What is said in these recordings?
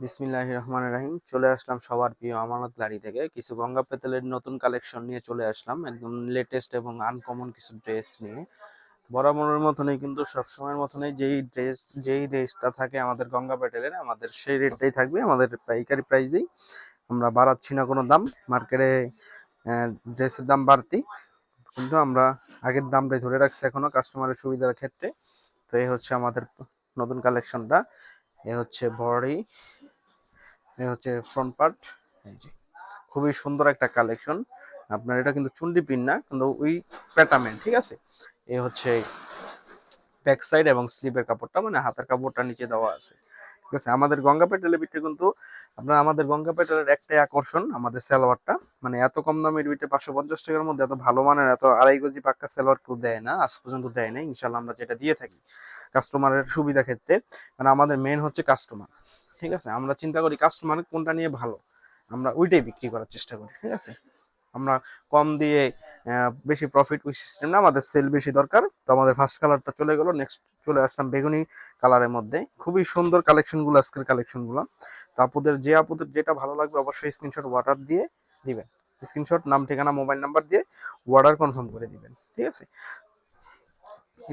বিসমিল্লাহ রহমান রাহিম। চলে আসলাম সবার প্রিয় আমানত গাড়ি থেকে। কিছু গঙ্গা পেতলের নতুন কালেকশন নিয়ে চলে আসলাম। একদম লেটেস্ট এবং আনকমন কিছু ড্রেস নিয়ে। বরাবরের মতনই কিন্তু সবসময়ের মতনই যেই ড্রেস যেই ড্রেসটা থাকে আমাদের গঙ্গা পেটেলের আমাদের সেই রেটটাই থাকবে। আমাদের পাইকারি প্রাইসেই আমরা বাড়াচ্ছি না কোনো দাম। মার্কেটে ড্রেসের দাম বাড়তি। কিন্তু আমরা আগের দামটাই ধরে রাখছি এখনও কাস্টমারের সুবিধার ক্ষেত্রে। তো এই হচ্ছে আমাদের নতুন কালেকশনটা এ হচ্ছে বডি এ হচ্ছে ফ্রন্ট পার্ট এই যে। খুবই সুন্দর একটা কালেকশন আপনার এটা কিন্তু চুন্ডি পিন না কিন্তু ওই প্যাটামেন্ট ঠিক আছে? এ হচ্ছে ব্যাক সাইড এবং স্লিপের কাপড়টা মানে হাতের কাপড়টা নিচে দেওয়া আছে। ঠিক আছে? আমাদের গঙ্গা পেটেলের ভিতরে কিন্তু আপনার আমাদের গঙ্গা পেটেলের একটাই আকর্ষণ আমাদের সালোয়ারটা। মানে এত কম দামের ভিতরে পাঁচশো পঞ্চাশ টাকার মধ্যে এত ভালো মানের এত আড়াই গজি পাক্কা সালোয়ার কেউ দেয় না আজ পর্যন্ত দেয় না ইনশাল্লাহ আমরা যেটা দিয়ে থাকি কাস্টমারের সুবিধা ক্ষেত্রে। মানে আমাদের মেন হচ্ছে কাস্টমার ঠিক আছে? আমরা চিন্তা করি কাস্টমার কোনটা নিয়ে ভালো। আমরা ওইটাই বিক্রি করার চেষ্টা করি, ঠিক আছে? আমরা কম দিয়ে বেশি প্রফিট ওই সিস্টেম না, আমাদের সেল বেশি দরকার। তো আমাদের ফার্স্ট কালারটা চলে গেল নেক্সট চলে আসলাম বেগুনি কালারের মধ্যে। খুবই সুন্দর কালেকশনগুলো আজকের কালেকশনগুলো তো আপুদের, যে আপুদের যেটা ভালো লাগবে অবশ্যই স্ক্রিনশট ওয়াটার দিয়ে দিবেন। স্ক্রিনশট নাম, ঠিকানা মোবাইল নাম্বার দিয়ে অর্ডার কনফার্ম করে দিবেন, ঠিক আছে?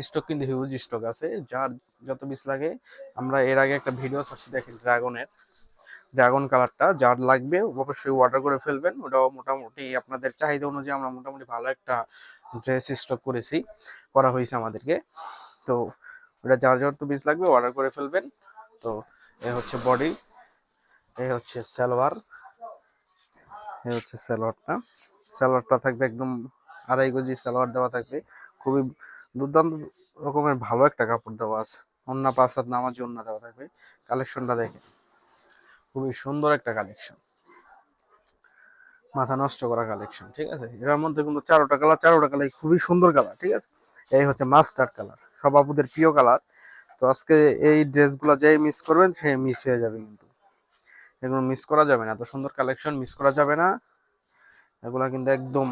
স্টক কিন্তু হিউজ স্টক আছে। যার যত পিস লাগে, আমরা এর আগে একটা ভিডিও ছাড়ছি, দেখেন ড্রাগনের ড্রাগন কালারটা যার লাগবে অবশ্যই অর্ডার করে ফেলবেন। ওটাও মোটামুটি আপনাদের চাহিদা অনুযায়ী আমরা মোটামুটি ভালো একটা ড্রেস স্টক করেছি, করা হয়েছে আমাদেরকে। তো ওটা যার যার তো পিস লাগবে অর্ডার করে ফেলবেন। তো এ হচ্ছে বডি এ হচ্ছে সালোয়ার এ হচ্ছে সালোয়ারটা সালোয়ারটা থাকবে একদম আড়াই গজি সালোয়ার দেওয়া থাকবে। খুবই দুর্দান্ত রকমের ভালো একটা কাপড় দেওয়া আছে। অন্য পাঁচ হাত নামাজি অন্য দেওয়া থাকবে। কালেকশনটা দেখে খুবই সুন্দর একটা কালেকশন। মাথা নষ্ট করা কালেকশন, ঠিক আছে? এর মধ্যে কিন্তু চারোটা কালার চারোটা কালার খুবই সুন্দর কালার, ঠিক আছে? এই হচ্ছে মাস্টার্ড কালার সব আপুদের প্রিয় কালার। তো আজকে এই ড্রেসগুলো যেই মিস করবেন সে মিস হয়ে যাবে কিন্তু। এগুলো মিস করা যাবে না। এত সুন্দর কালেকশন মিস করা যাবে না। এগুলা কিন্তু একদম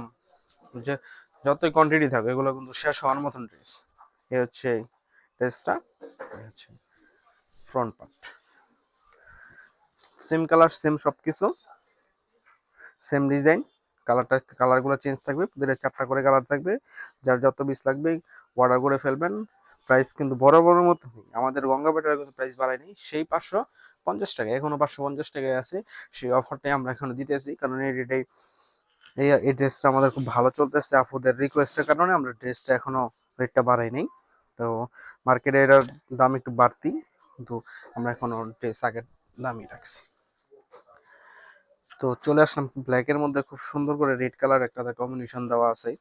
যতই কোয়ান্টিটি থাকবে এগুলো কিন্তু শেষ হওয়ার মতন ড্রেস এই হচ্ছে ড্রেসটা হচ্ছে front part same colour same সব কিছু সেম ডিজাইন কালারটা কালারগুলো চেঞ্জ থাকবে প্রতিটা চারটা করে কালার থাকবে। যার যত পিস লাগবে অর্ডার করে ফেলবেন। প্রাইস কিন্তু বড় বড় মতো নেই আমাদের গঙ্গাপেটার কিন্তু প্রাইস বাড়ায়নি। সেই পাঁচশো পঞ্চাশ টাকা এখনও পাঁচশো পঞ্চাশ টাকায় আছে। সেই অফারটাই আমরা এখনও দিতেছি। কারণ এই রেটেই এই এই ড্রেসটা আমাদের খুব ভালো চলতেছে। আপুদের রিকোয়েস্টের কারণে আমরা ড্রেসটা এখনও রেটটা বাড়াই নাই। তো মার্কেটে এটার দাম একটু বাড়তি, কিন্তু আমরা এখনও ড্রেস আগের দামই রাখছি। তো চলে আসলাম ব্ল্যাকের মধ্যে। খুব সুন্দর করে রেড কালার একটা কম্বিনেশন দেওয়া আছে।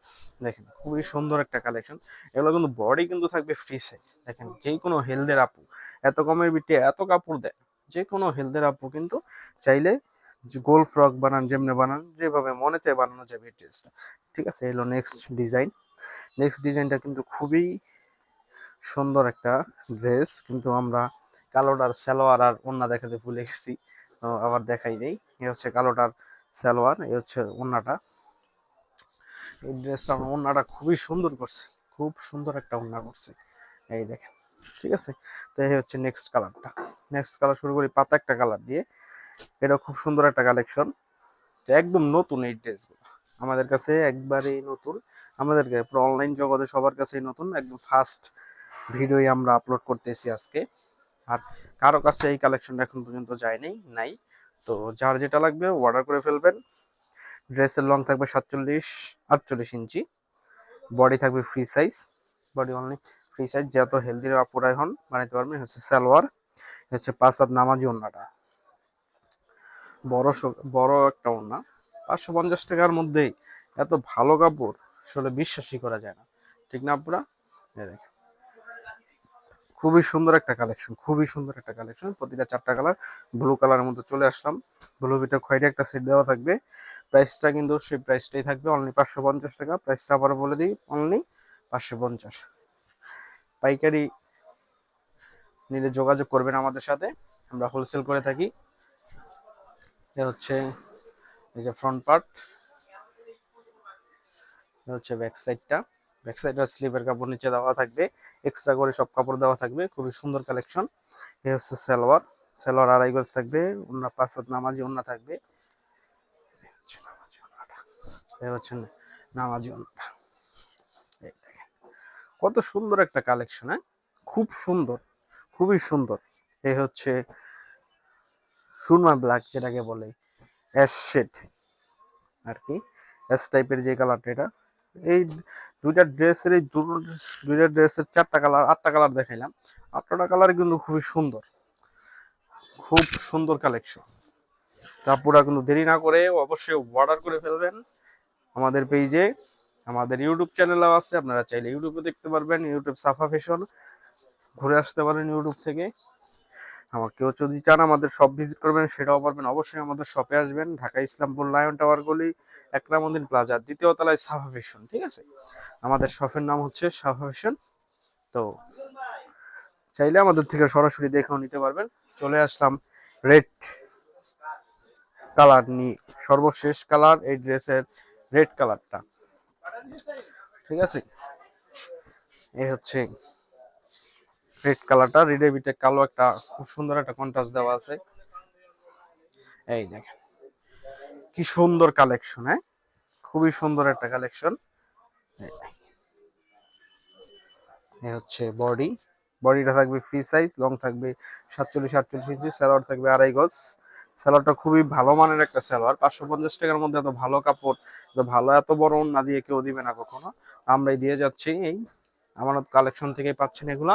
দেখেন, খুবই সুন্দর একটা কালেকশন এগুলো কিন্তু বডি কিন্তু থাকবে ফ্রি সাইজ দেখেন, যে কোনো হেলদের আপু, এত কমের বিটে এত কাপড় দেয়, যে কোনো হেলদের আপু কিন্তু চাইলে যে গোল ফ্রক বানান, যেমনি বানান, যেভাবে মনে চায় বানানো যাবে এই ড্রেসটা ঠিক আছে, এলো নেক্সট ডিজাইন নেক্সট ডিজাইনটা কিন্তু খুবই সুন্দর একটা ড্রেস কিন্তু আমরা কালোটার সালোয়ার আর ওন্না দেখাতে ভুলে গেছি। আবার দেখাই নেই। এ হচ্ছে কালোটার সালোয়ার, এ হচ্ছে ওন্নাটা। এই ড্রেসটা ওন্নাটা খুবই সুন্দর করছে। খুব সুন্দর একটা ওন্না করছে। এই দেখেন, ঠিক আছে? তো এই হচ্ছে নেক্সট কালারটা নেক্সট কালার শুরু করি পাতা একটা কালার দিয়ে। এটা খুব সুন্দর একটা কালেকশন। তো একদম নতুন এই ড্রেসগুলো। আমাদের কাছে একবারেই নতুন। আমাদের পুরো অনলাইন জগতে সবার কাছেই নতুন। একদম ফার্স্ট ভিডিওই আমরা আপলোড করতেছি আজকে। আর কারও কাছে এই কালেকশনটা এখন পর্যন্ত যায়নি, নাই। তো যার যেটা লাগবে অর্ডার করে ফেলবেন। ড্রেসের লং থাকবে সাতচল্লিশ, আটচল্লিশ ইঞ্চি। বডি থাকবে free size body only free size যত হেলদি আপুরাই হন, বানাইতে পারবেন। হচ্ছে সালোয়ার। হচ্ছে পাঁচ হাত নামাজি ওন্নাটা। বড় বড় একটা ওন্না পাঁচশো পঞ্চাশ টাকার মধ্যেই এত ভালো কাপড় আসলে বিশ্বাসই করা যায় না। ঠিক না আপনারা দেখেন খুবই সুন্দর একটা কালেকশন খুবই সুন্দর একটা কালেকশন প্রতিটা চারটা কালার ব্লু কালারের মধ্যে চলে আসলাম। ব্লু ভিতরে খয়েরি একটা সেট দেওয়া থাকবে। প্রাইসটা কিন্তু সেই প্রাইসটাই থাকবে। অনলি পাঁচশো পঞ্চাশ টাকা। প্রাইসটা আবার বলে দিই অনলি পাঁচশো পঞ্চাশ। পাইকারি নিলে যোগাযোগ করবেন আমাদের সাথে। আমরা হোলসেল করে থাকি। এ হচ্ছে এই যে ফ্রন্ট পার্ট হচ্ছে ব্যাক সাইডটা ব্যাক সাইডের স্লিপের কাপড় নিচে দেওয়া থাকবে এক্সট্রা করে সব কাপড় দেওয়া থাকবে, খুবই সুন্দর কালেকশন এ হচ্ছে সালোয়ার, সেলোয়ার আড়াই গজ থাকবে ওনার পাঁচ হাত নামাজি ওন্না থাকবে। এই হচ্ছে নামাজি দেখেন, কত সুন্দর একটা কালেকশন হ্যাঁ? খুব সুন্দর, খুবই সুন্দর। এই হচ্ছে সুরমা ব্ল্যাক যেটাকে বলে অ্যাশ শেড আর কি অ্যাশ টাইপের যে কালারটা এটা। এই দুইটা ড্রেসের এই দুটো দুইটা ড্রেসের চারটা কালার আটটা কালার দেখাইলাম। আটটা কালার কিন্তু খুবই সুন্দর। খুব সুন্দর কালেকশন তা কিন্তু দেরি না করে অবশ্যই অর্ডার করে ফেলবেন। আমাদের পেজে আমাদের ইউটিউব চ্যানেলও আছে, আপনারা চাইলে ইউটিউবে দেখতে পারবেন ইউটিউব সাফা ফ্যাশন ঘুরে আসতে পারেন ইউটিউব থেকে। আমার কেউ যদি চান আমাদের শপ ভিজিট করবেন, সেটাও পারবেন। অবশ্যই আমাদের শপে আসবেন। ঢাকা ইসলামপুর লায়ন টাওয়ার গলি একরামুদ্দিন প্লাজা, দ্বিতীয় তলায় সাফা ফ্যাশন ঠিক আছে? আমাদের শপের নাম হচ্ছে সাফা ফ্যাশন তো চাইলে আমাদের থেকে সরাসরি দেখেও নিতে পারবেন। চলে আসলাম রেড কালার নিয়ে। সর্বশেষ কালার এই ড্রেসের রেড কালারটা ঠিক আছে? এই হচ্ছে রেড কালারটা রেডের ভিতরে কালো একটা খুব সুন্দর একটা কন্ট্রাস্ট দেওয়া আছে। এই দেখেন, কি সুন্দর কালেকশন হ্যাঁ? খুবই সুন্দর একটা কালেকশন হচ্ছে বডি বডিটা থাকবে ফ্রি সাইজ লং থাকবে সাতচল্লিশ, আটচল্লিশ ইঞ্চি স্যালোয়ার থাকবে আড়াই গজ। স্যালোয়ারটা খুবই ভালো মানের একটা স্যালোয়ার পাঁচশো পঞ্চাশ টাকার মধ্যে এত ভালো কাপড়, এত ভালো, এত বড় না দিয়ে কেউ দিবে না কখনো। আমরাই দিয়ে যাচ্ছি, এই আমানত কালেকশন থেকে পাচ্ছেন এগুলা।